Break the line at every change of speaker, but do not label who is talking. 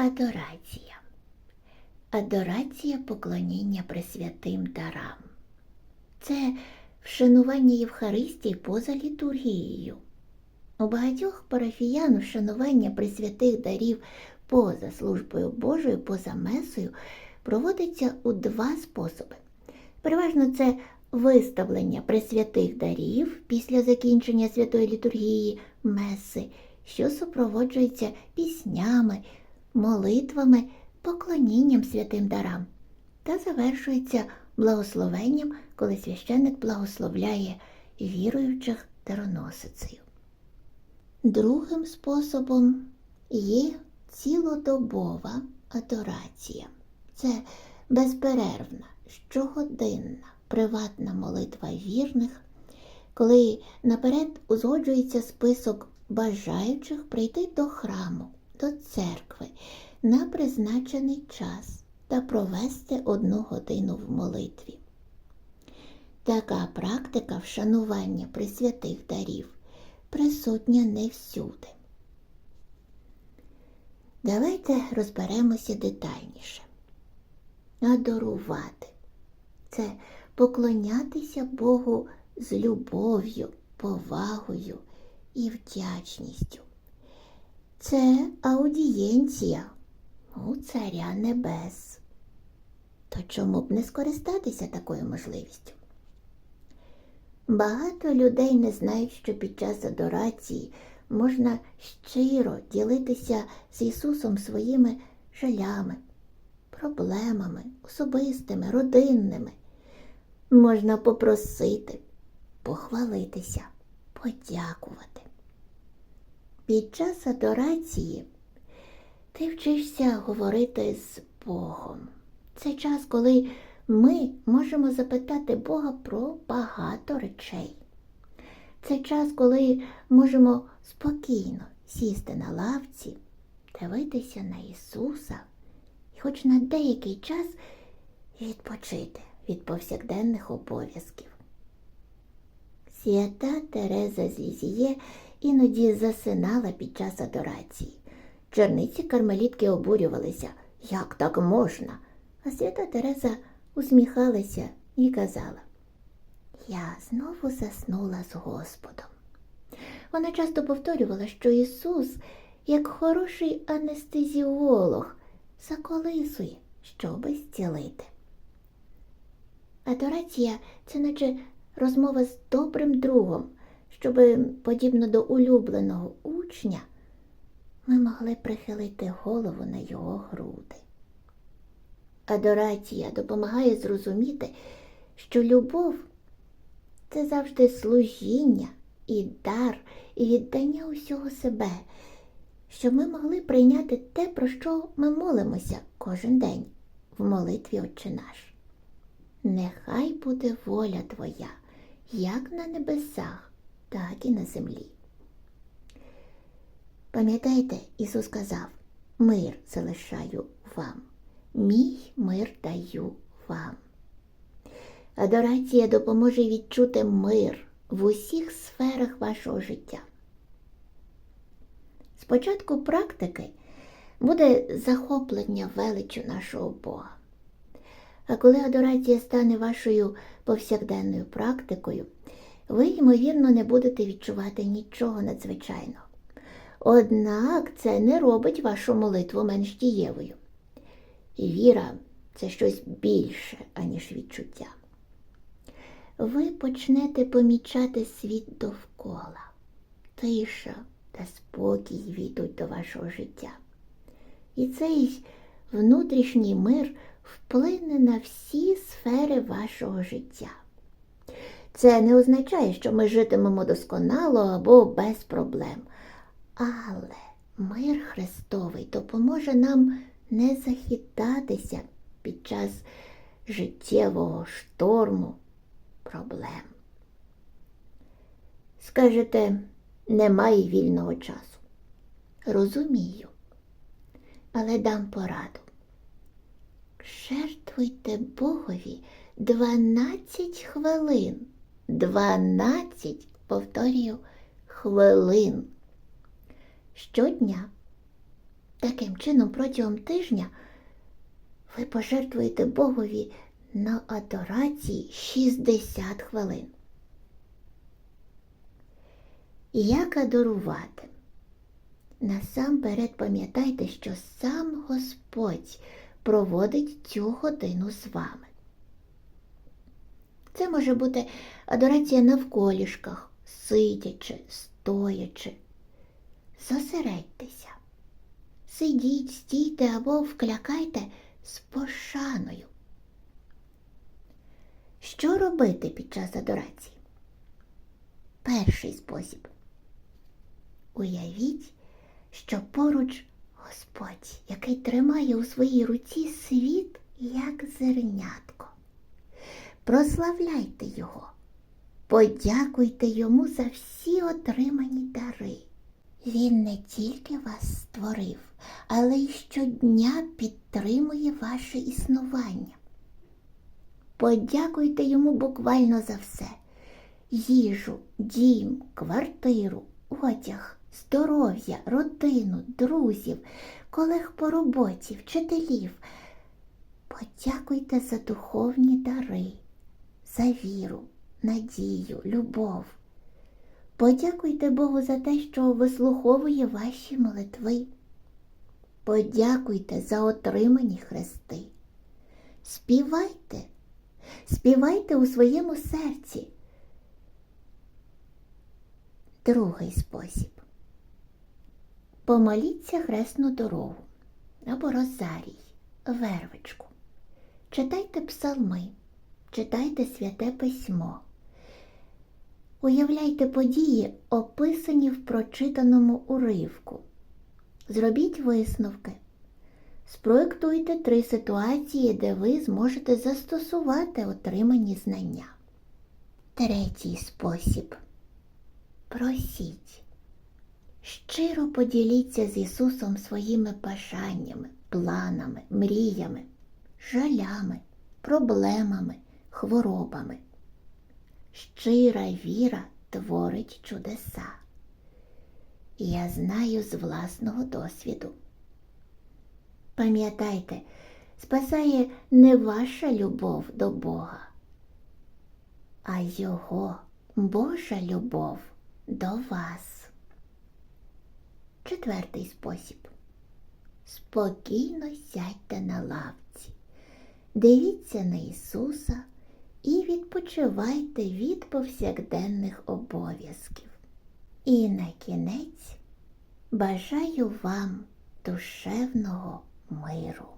Адорація. Адорація поклоніння пресвятим дарам. Це вшанування Євхаристії поза літургією. У багатьох парафіян вшанування пресвятих дарів поза службою Божою, поза месою проводиться у два способи. Переважно це виставлення пресвятих дарів після закінчення святої літургії меси, що супроводжується піснями, молитвами, поклонінням святим дарам та завершується благословенням, коли священник благословляє віруючих дароносицею. Другим способом є цілодобова адорація. Це безперервна, щогодинна, приватна молитва вірних, коли наперед узгоджується список бажаючих прийти до храму, до церкви на призначений час та провести одну годину в молитві. Така практика вшанування присвятих дарів присутня не всюди. Давайте розберемося детальніше. Адорувати це поклонятися Богу з любов'ю, повагою і вдячністю. Це аудієнція у Царя Небес. То чому б не скористатися такою можливістю? Багато людей не знають, що під час адорації можна щиро ділитися з Ісусом своїми жалями, проблемами, особистими, родинними. Можна попросити, похвалитися, подякувати. Під час адорації ти вчишся говорити з Богом. Це час, коли ми можемо запитати Бога про багато речей. Це час, коли можемо спокійно сісти на лавці, дивитися на Ісуса і хоч на деякий час відпочити від повсякденних обов'язків. Свята Тереза з іноді засинала під час адорації. Черниці кармелітки обурювалися, як так можна. А свята Тереза усміхалася і казала, я знову заснула з Господом. Вона часто повторювала, що Ісус, як хороший анестезіолог, заколисує, щоби зцілити. Адорація це наче розмова з добрим другом, щоби, подібно до улюбленого учня, ми могли прихилити голову на його груди. Адорація допомагає зрозуміти, що любов це завжди служіння і дар, і віддання усього себе, щоб ми могли прийняти те, про що ми молимося кожен день в молитві Отче наш. Нехай буде воля Твоя, як на небесах, так і на землі. Пам'ятаєте, Ісус сказав, мир залишаю вам, мій мир даю вам. Адорація допоможе відчути мир в усіх сферах вашого життя. Спочатку практики буде захоплення величу нашого Бога. А коли адорація стане вашою повсякденною практикою, ви, ймовірно, не будете відчувати нічого надзвичайного. Однак це не робить вашу молитву менш дієвою. Віра це щось більше, аніж відчуття. Ви почнете помічати світ довкола. Тиша та спокій війдуть до вашого життя. І цей внутрішній мир вплине на всі сфери вашого життя. Це не означає, що ми житимемо досконало або без проблем. Але мир Христовий допоможе нам не захитатися під час життєвого шторму проблем. Скажете, немає вільного часу. Розумію, але дам пораду. Жертвуйте Богові 12 хвилин. 12, повторюю, хвилин щодня. Таким чином, протягом тижня ви пожертвуєте Богові на адорації 60 хвилин. Як адорувати? Насамперед пам'ятайте, що сам Господь проводить цю годину з вами. Це може бути адорація навколішках, сидячи, стоячи. Зосередьтеся. Сидіть, стійте або вклякайте з пошаною. Що робити під час адорації? Перший спосіб. Уявіть, що поруч Господь, який тримає у своїй руці світ, як зернятко. Прославляйте Його, подякуйте Йому за всі отримані дари. Він не тільки вас створив, але й щодня підтримує ваше існування. Подякуйте йому буквально за все: їжу, дім, квартиру, одяг, здоров'я, родину, друзів, колег по роботі, вчителів. Подякуйте за духовні дари, за віру, надію, любов. Подякуйте Богу за те, що вислуховує ваші молитви. Подякуйте за отримані хрести. Співайте, співайте у своєму серці. Другий спосіб. Помоліться хресну дорогу або розарій, вервичку. Читайте псалми, читайте святе письмо. Уявляйте події, описані в прочитаному уривку. Зробіть висновки. Спроектуйте три ситуації, де ви зможете застосувати отримані знання. Третій спосіб. Просіть. Щиро поділіться з Ісусом своїми бажаннями, планами, мріями, жалями, проблемами, хворобами. Щира віра творить чудеса. Я знаю з власного досвіду. Пам'ятайте, спасає не ваша любов до Бога, а Його Божа любов до вас. Четвертий спосіб. Спокійно сядьте на лавці, дивіться на Ісуса і відпочивайте від повсякденних обов'язків. І на кінець бажаю вам душевного миру.